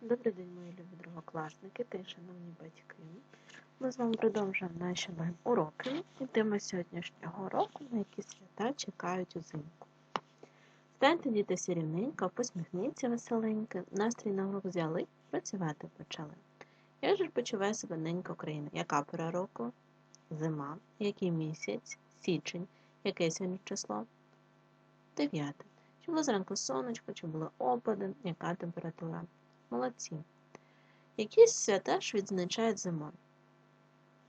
Добрий день, мої любі другокласники та шановні батьки. Ми з вами продовжуємо наші уроки і тема сьогоднішнього уроку, на які свята чекають узимку. Станьте діти всі рівненько, посміхніться веселенько, настрій на урок взяли, працювати почали. Як же ж почуває себе ненька Україна? Яка пора року? Зима, який місяць, січень, яке сьогодні число? Дев'яте. Чи було зранку сонечко, чи були опади, яка температура? Молодці. Які свята ж відзначають зимою?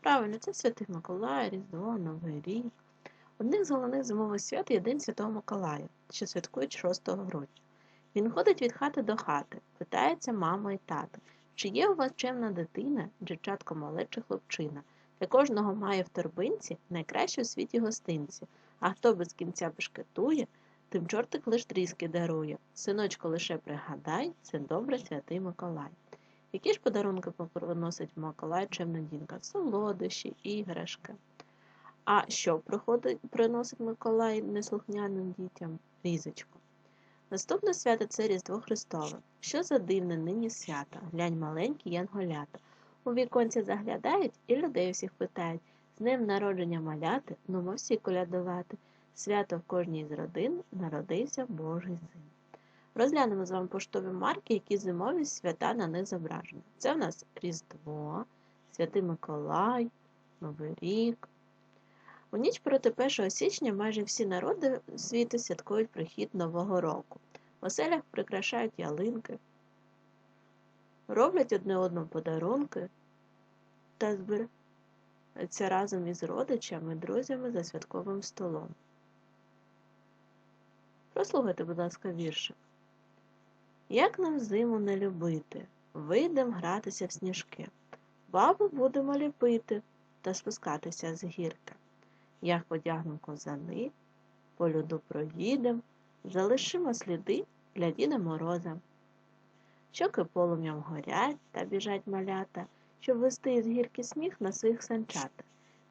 Правильно, це Святий Миколай, Різдво, Новий рік. Одним з головних зимових свят є День Святого Миколая, що святкують 6 грудня. Він ходить від хати до хати, питається мама і тата, чи є у вас чемна дитина, дівчатко мале чи хлопчина. Для кожного має в торбинці найкращу у світі гостинці, а хто без кінця бешкетує, Тим чортик лиш тріски дарує. Синочко лише пригадай, це добре святий Миколай. Які ж подарунки приносить Миколай чемна дінка? Солодощі, іграшки. А що приносить Миколай неслухняним дітям? Різочку. Наступне свято це Різдво Христове. Що за дивне нині свято? Глянь маленькі янголята. У віконці заглядають і людей всіх питають з ним народження маляти, ну ми всі колядувати. Свято в кожній з родин народився Божий зим. Розглянемо з вами поштові марки, які зимові свята на них зображені. Це у нас Різдво, Святий Миколай, Новий рік. У ніч проти 1 січня майже всі народи світу святкують прихід Нового року. В оселях прикрашають ялинки, роблять одне одному подарунки та збираються разом із родичами, друзями за святковим столом. Послухайте, будь ласка, віршик. Як нам зиму не любити, вийдем гратися в сніжки, бабу будемо ліпити та спускатися з гірки. Як одягнем козани, по люду проїдем, залишимо сліди для Діда Мороза. Щоки полум'ям горять та біжать малята, щоб вести із гірки сміх на своїх санчатах.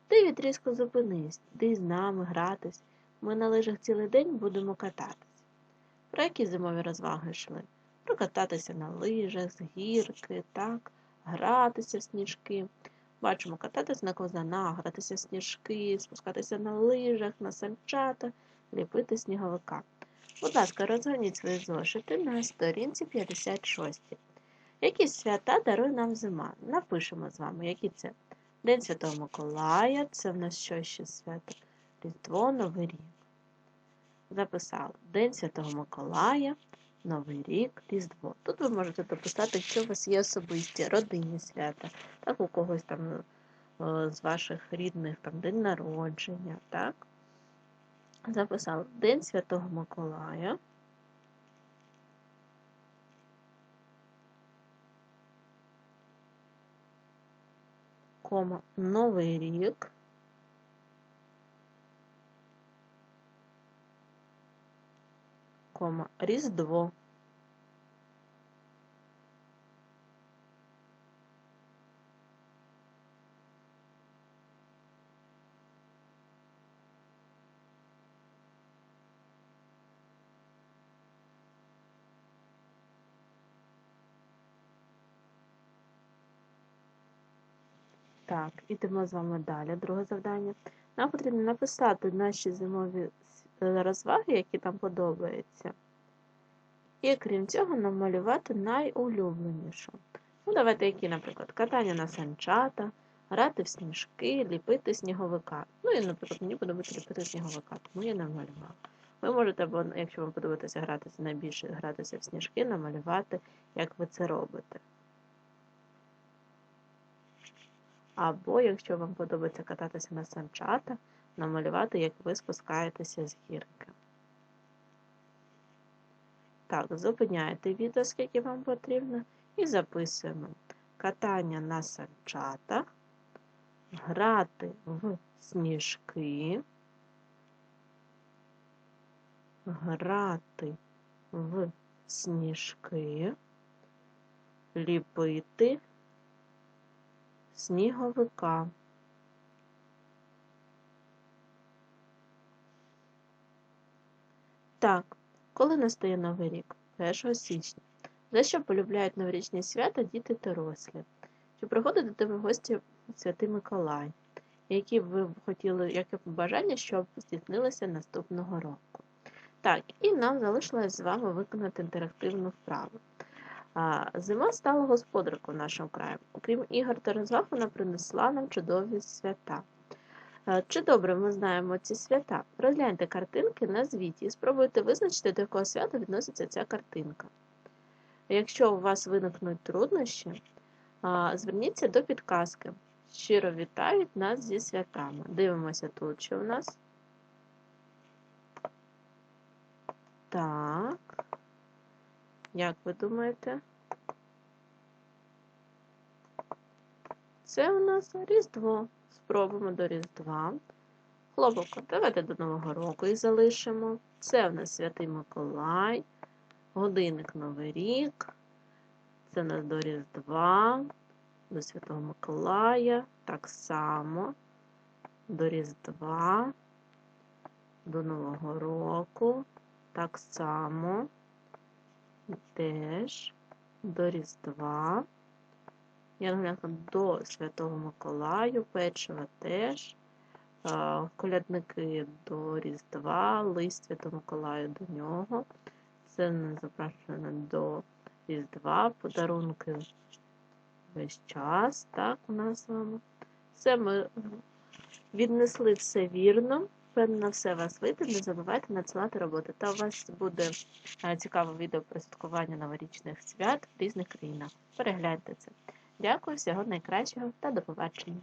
Ти відрізко зупинись, ти з нами гратись. Ми на лижах цілий день будемо кататись. Про які зимові розваги йшли? Прокататися на лижах, з гірки, так, гратися в сніжки. Бачимо, кататися на козанах, гратися в сніжки, спускатися на лижах, на санчатах, ліпити сніговика. Будь ласка, розгорніть свої зошити на сторінці 56. Які свята дарує нам зима? Напишемо з вами, які це День Святого Миколая, це в нас що ще свято? Різдво, Новий рік. Записали День Святого Миколая, Новий рік, Різдво. Тут ви можете дописати, якщо у вас є особисті родинні свята, так, у когось там е, з ваших рідних там день народження. так. Записали День Святого Миколая. Кома Новий рік. Кома, Різдво. Так, ідемо з вами далі. Друге завдання. Нам потрібно написати наші зимові розваги, які нам подобаються. І крім цього, намалювати найулюбленішу. Ну, давайте, які, наприклад, катання на санчата, грати в сніжки, ліпити сніговика. Ну, і, наприклад, мені подобається ліпити сніговика, тому я намалювала. Ви можете, або, якщо вам подобається гратися найбільше гратися в сніжки, намалювати, як ви це робите. Або, якщо вам подобається кататися на санчата, намалювати, як ви спускаєтеся з гірки. Так, зупиняєте відео, скільки вам потрібно, і записуємо катання на санчатах, грати в сніжки, грати в сніжки, ліпити сніговика. Так, коли настає Новий рік? 1 січня. За що полюбляють новорічні свята діти та дорослі? Чи приходить до тебе в гості Святий Миколай? Які б ви б хотіли, яке б бажання, щоб здійснилося наступного року? Так, і нам залишилось з вами виконати інтерактивну вправу. Зима стала господаркою в нашому краї. Окрім ігор та розваг, вона принесла нам чудові свята. Е, Чи добре ми знаємо ці свята? Розгляньте картинки, назвіть і спробуйте визначити, до якого свята відноситься ця картинка. Якщо у вас виникнуть труднощі, зверніться до підказки. Щиро вітають нас зі святами. Дивимося тут, що в нас. Так. Як ви думаєте? Це у нас Різдво. Спробуємо до Різдва. Хлопоко, давайте до Нового року і залишимо. Це в нас Святий Миколай, годинник Новий рік. Це у нас до Різдва, до Святого Миколая. Так само до Різдва, до Нового року. Так само теж до Різдва. Янголянка до Святого Миколаю, печива теж. Колядники до Різдва, лист Святого Миколаю до нього. Це запрошено до Різдва, подарунки весь час, так, у нас з вами. Все ми віднесли все вірно. Впевнена, все вас вийде. Не забувайте надсилати роботи. Та у вас буде е, цікаве відео про святкування новорічних свят в різних країнах. Перегляньте це. Дякую, всього найкращого та до побачення.